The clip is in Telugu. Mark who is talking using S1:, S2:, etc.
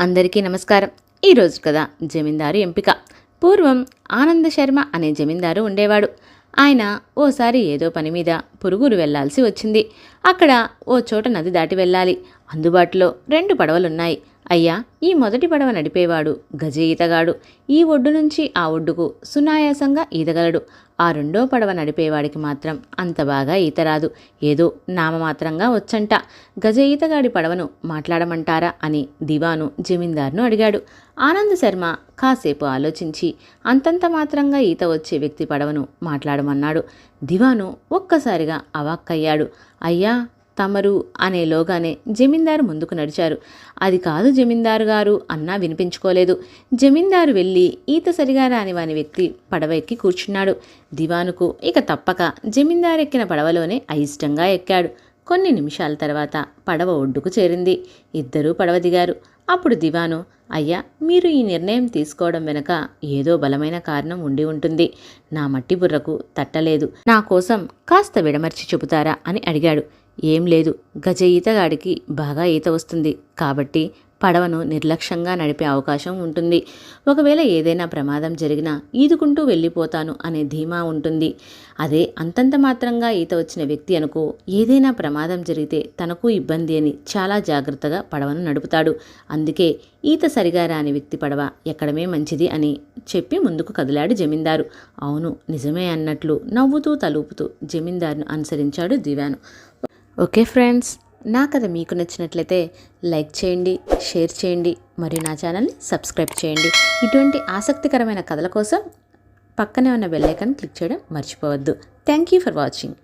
S1: అందరికీ నమస్కారం. ఈరోజు కదా జమీందారు ఎంపిక. పూర్వం ఆనంద శర్మ అనే జమీందారు ఉండేవాడు. ఆయన ఓసారి ఏదో పని మీద పురుగురు వెళ్ళాల్సి వచ్చింది. అక్కడ ఓ చోట నది దాటి వెళ్ళాలి. అందుబాటులో రెండు పడవలున్నాయి. అయ్యా ఈ మొదటి పడవ నడిపేవాడు గజ ఈతగాడు ఈ ఒడ్డు నుంచి ఆ ఒడ్డుకు సునాయాసంగా ఈదగలడు. ఆ రెండో పడవ నడిపేవాడికి మాత్రం అంత బాగా ఈత రాదు ఏదో నామమాత్రంగా వచ్చంట. గజ ఈతగాడి పడవను మాట్లాడమంటారా అని దివాను జమీందార్ను అడిగాడు. ఆనంద్ శర్మ కాసేపు ఆలోచించి అంతంత మాత్రంగా ఈత వచ్చే వ్యక్తి పడవను మాట్లాడమన్నాడు. దివాను ఒక్కసారిగా అవాక్కయ్యాడు. అయ్యా తమరు అనేలోగానే జమీందారు ముందుకు నడిచారు. అది కాదు జమీందారు గారు అన్నా వినిపించుకోలేదు. జమీందారు వెళ్ళి ఈత సరిగా రాని వాని వ్యక్తి పడవ ఎక్కి కూర్చున్నాడు. దివానుకు ఇక తప్పక జమీందారు ఎక్కిన పడవలోనే అయిష్టంగా ఎక్కాడు. కొన్ని నిమిషాల తర్వాత పడవ ఒడ్డుకు చేరింది. ఇద్దరూ పడవ దిగారు. అప్పుడు దివాను అయ్యా మీరు ఈ నిర్ణయం తీసుకోవడం వెనుక ఏదో బలమైన కారణం ఉండి ఉంటుంది. నా మట్టి బుర్రకు తట్టలేదు. నా కోసం కాస్త విడమర్చి చెబుతారా? అని అడిగాడు. ఏం లేదు. గజ ఈతగాడికి బాగా ఈత వస్తుంది. కాబట్టి పడవను నిర్లక్ష్యంగా నడిపే అవకాశం ఉంటుంది. ఒకవేళ ఏదైనా ప్రమాదం జరిగినా ఈదుకుంటూ వెళ్ళిపోతాను అనే ధీమా ఉంటుంది. అదే అంతంత మాత్రంగా ఈత వచ్చిన వ్యక్తి అనుకో ఏదైనా ప్రమాదం జరిగితే తనకు ఇబ్బంది అని చాలా జాగ్రత్తగా పడవను నడుపుతాడు. అందుకే ఈత సరిగా రాని వ్యక్తి పడవ ఎక్కడమే మంచిది అని చెప్పి ముందుకు కదిలాడు జమీందారు. అవును నిజమే అన్నట్లు నవ్వుతూ తలుపుతూ జమీందారును అనుసరించాడు దివాను ఓకే ఫ్రెండ్స్ నా కథ మీకు నచ్చినట్లయితే లైక్ చేయండి షేర్ చేయండి మరియు నా ఛానల్ని సబ్స్క్రైబ్ చేయండి. ఇటువంటి ఆసక్తికరమైన కథల కోసం పక్కనే ఉన్న బెల్ క్లిక్ చేయడం మర్చిపోవద్దు. Thank you for watching.